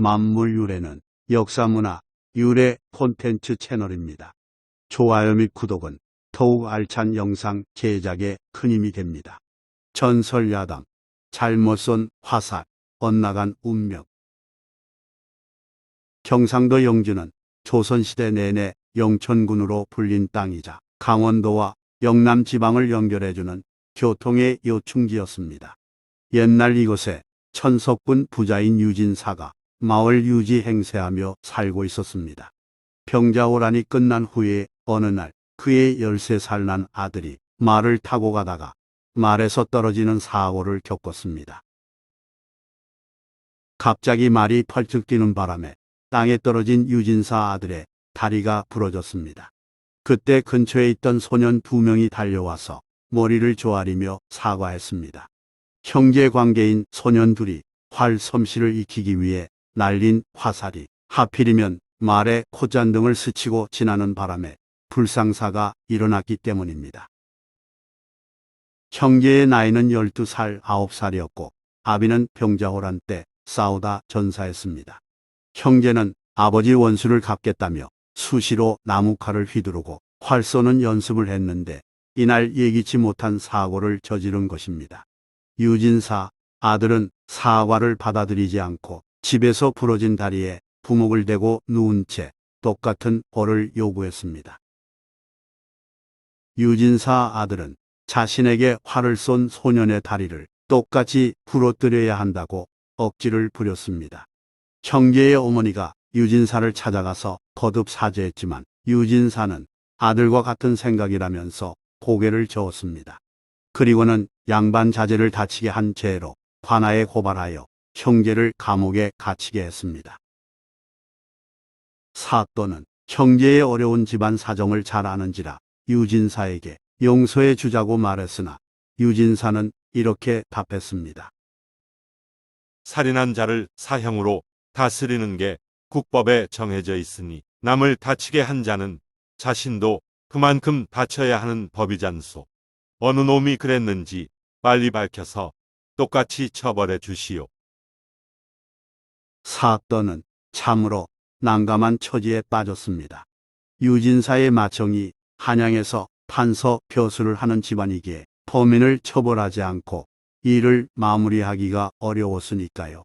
만물 유래는 역사문화 유래 콘텐츠 채널입니다. 좋아요 및 구독은 더욱 알찬 영상 제작에 큰 힘이 됩니다. 전설야담, 잘못 쏜 화살, 엇나간 운명. 경상도 영주는 조선시대 내내 영천군으로 불린 땅이자 강원도와 영남 지방을 연결해주는 교통의 요충지였습니다. 옛날 이곳에 천석군 부자인 유진사가 마을 유지 행세하며 살고 있었습니다. 병자호란이 끝난 후에 어느 날 그의 13살 난 아들이 말을 타고 가다가 말에서 떨어지는 사고를 겪었습니다. 갑자기 말이 펄쩍 뛰는 바람에 땅에 떨어진 유진사 아들의 다리가 부러졌습니다. 그때 근처에 있던 소년 두 명이 달려와서 머리를 조아리며 사과했습니다. 형제 관계인 소년 둘이 활 솜씨를 익히기 위해 날린 화살이 하필이면 말의 콧잔등을 스치고 지나는 바람에 불상사가 일어났기 때문입니다. 형제의 나이는 12살, 9살이었고 아비는 병자호란 때 싸우다 전사했습니다. 형제는 아버지 원수를 갚겠다며 수시로 나무칼을 휘두르고 활 쏘는 연습을 했는데 이날 예기치 못한 사고를 저지른 것입니다. 유진사 아들은 사과를 받아들이지 않고 집에서 부러진 다리에 부목을 대고 누운 채 똑같은 벌을 요구했습니다. 유진사 아들은 자신에게 활을 쏜 소년의 다리를 똑같이 부러뜨려야 한다고 억지를 부렸습니다. 형제의 어머니가 유진사를 찾아가서 거듭 사죄했지만 유진사는 아들과 같은 생각이라면서 고개를 저었습니다. 그리고는 양반 자제를 다치게 한 죄로 관아에 고발하여 형제를 감옥에 갇히게 했습니다. 사또는 형제의 어려운 집안 사정을 잘 아는지라 유진사에게 용서해 주자고 말했으나 유진사는 이렇게 답했습니다. 살인한 자를 사형으로 다스리는 게 국법에 정해져 있으니 남을 다치게 한 자는 자신도 그만큼 다쳐야 하는 법이잖소. 어느 놈이 그랬는지 빨리 밝혀서 똑같이 처벌해 주시오. 사또는 참으로 난감한 처지에 빠졌습니다. 유진사의 마청이 한양에서 판서 교수를 하는 집안이기에 범인을 처벌하지 않고 일을 마무리하기가 어려웠으니까요.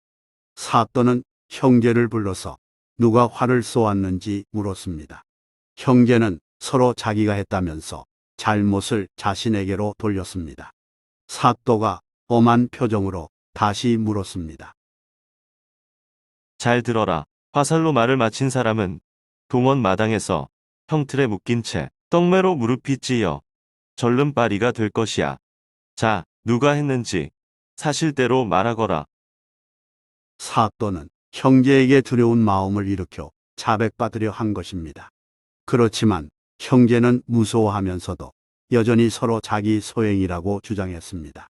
사또는 형제를 불러서 누가 활을 쏘았는지 물었습니다. 형제는 서로 자기가 했다면서 잘못을 자신에게로 돌렸습니다. 사또가 엄한 표정으로 다시 물었습니다. 잘 들어라. 화살로 말을 마친 사람은 동원 마당에서 형틀에 묶인 채 떡매로 무릎이 찌어 절름발이가 될 것이야. 자, 누가 했는지 사실대로 말하거라. 사또는 형제에게 두려운 마음을 일으켜 자백받으려 한 것입니다. 그렇지만 형제는 무서워하면서도 여전히 서로 자기 소행이라고 주장했습니다.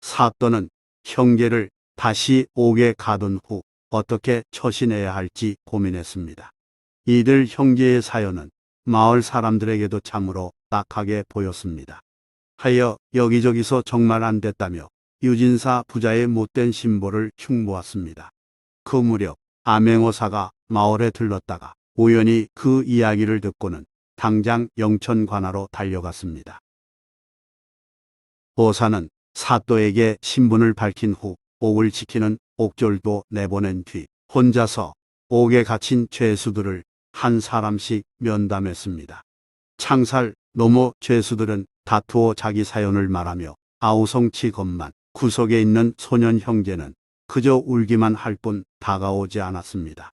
사또는 형제를 다시 옥에 가둔 후 어떻게 처신해야 할지 고민했습니다. 이들 형제의 사연은 마을 사람들에게도 참으로 딱하게 보였습니다. 하여 여기저기서 정말 안 됐다며 유진사 부자의 못된 신보를 흉보았습니다. 그 무렵 암행어사가 마을에 들렀다가 우연히 그 이야기를 듣고는 당장 영천 관하로 달려갔습니다. 어사는 사또에게 신분을 밝힌 후 옥을 지키는 옥졸도 내보낸 뒤 혼자서 옥에 갇힌 죄수들을 한 사람씩 면담했습니다. 창살 노모 죄수들은 다투어 자기 사연을 말하며 아우성치 건만 구석에 있는 소년 형제는 그저 울기만 할 뿐 다가오지 않았습니다.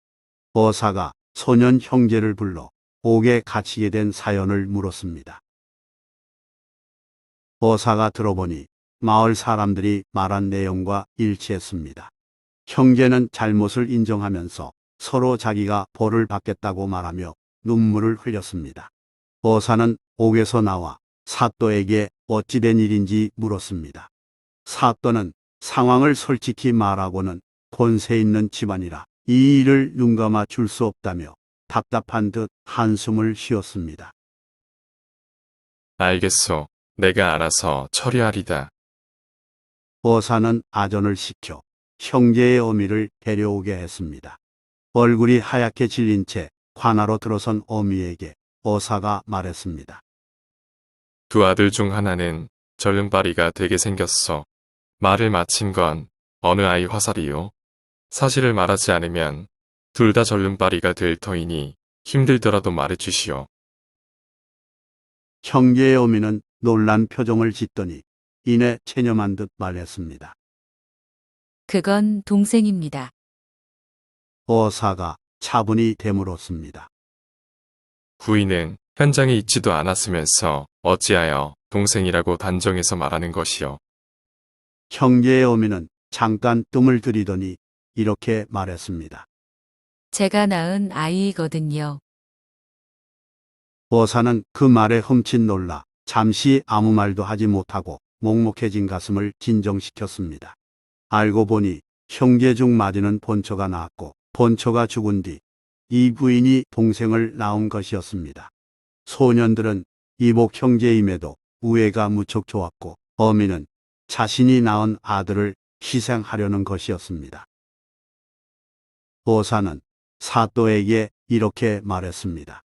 어사가 소년 형제를 불러 옥에 갇히게 된 사연을 물었습니다. 어사가 들어보니 마을 사람들이 말한 내용과 일치했습니다. 형제는 잘못을 인정하면서 서로 자기가 벌을 받겠다고 말하며 눈물을 흘렸습니다. 어사는 옥에서 나와 사또에게 어찌된 일인지 물었습니다. 사또는 상황을 솔직히 말하고는 권세 있는 집안이라 이 일을 눈감아 줄 수 없다며 답답한 듯 한숨을 쉬었습니다. 알겠소. 내가 알아서 처리하리다. 어사는 아전을 시켜 형제의 어미를 데려오게 했습니다. 얼굴이 하얗게 질린 채 관하로 들어선 어미에게 어사가 말했습니다. 두 아들 중 하나는 절름발이가 되게 생겼어. 말을 마친 건 어느 아이 화살이요. 사실을 말하지 않으면 둘 다 절름발이가 될 터이니 힘들더라도 말해주시오. 형제의 어미는 놀란 표정을 짓더니 이내 체념한 듯 말했습니다. 그건 동생입니다. 어사가 차분히 되물었습니다. 부인은 현장에 있지도 않았으면서 어찌하여 동생이라고 단정해서 말하는 것이오. 형제의 어미는 잠깐 뜸을 들이더니 이렇게 말했습니다. 제가 낳은 아이거든요. 어사는 그 말에 흠칫 놀라 잠시 아무 말도 하지 못하고 먹먹해진 가슴을 진정시켰습니다. 알고 보니 형제 중 마디는 본처가 낳았고 본처가 죽은 뒤 이 부인이 동생을 낳은 것이었습니다. 소년들은 이복 형제임에도 우애가 무척 좋았고 어미는 자신이 낳은 아들을 희생하려는 것이었습니다. 어사는 사또에게 이렇게 말했습니다.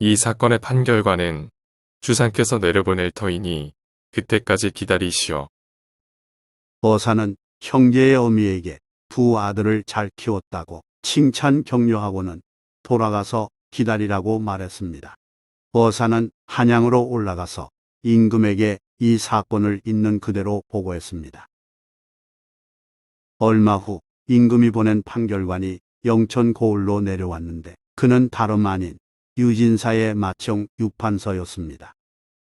이 사건의 판결과는 주상께서 내려보낼 터이니 그때까지 기다리시오. 어사는 형제의 어미에게 두 아들을 잘 키웠다고 칭찬 격려하고는 돌아가서 기다리라고 말했습니다. 어사는 한양으로 올라가서 임금에게 이 사건을 있는 그대로 보고했습니다. 얼마 후 임금이 보낸 판결관이 영천 고을로 내려왔는데 그는 다름 아닌 유진사의 맏형 유판서였습니다.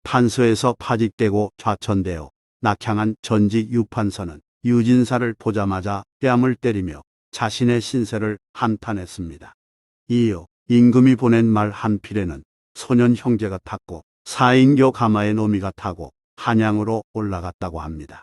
판서에서 파직되고 좌천되어 낙향한 전직 유판서는 유진사를 보자마자 뺨을 때리며 자신의 신세를 한탄했습니다. 이어 임금이 보낸 말 한 필에는 소년 형제가 탔고 사인교 가마의 노미가 타고 한양으로 올라갔다고 합니다.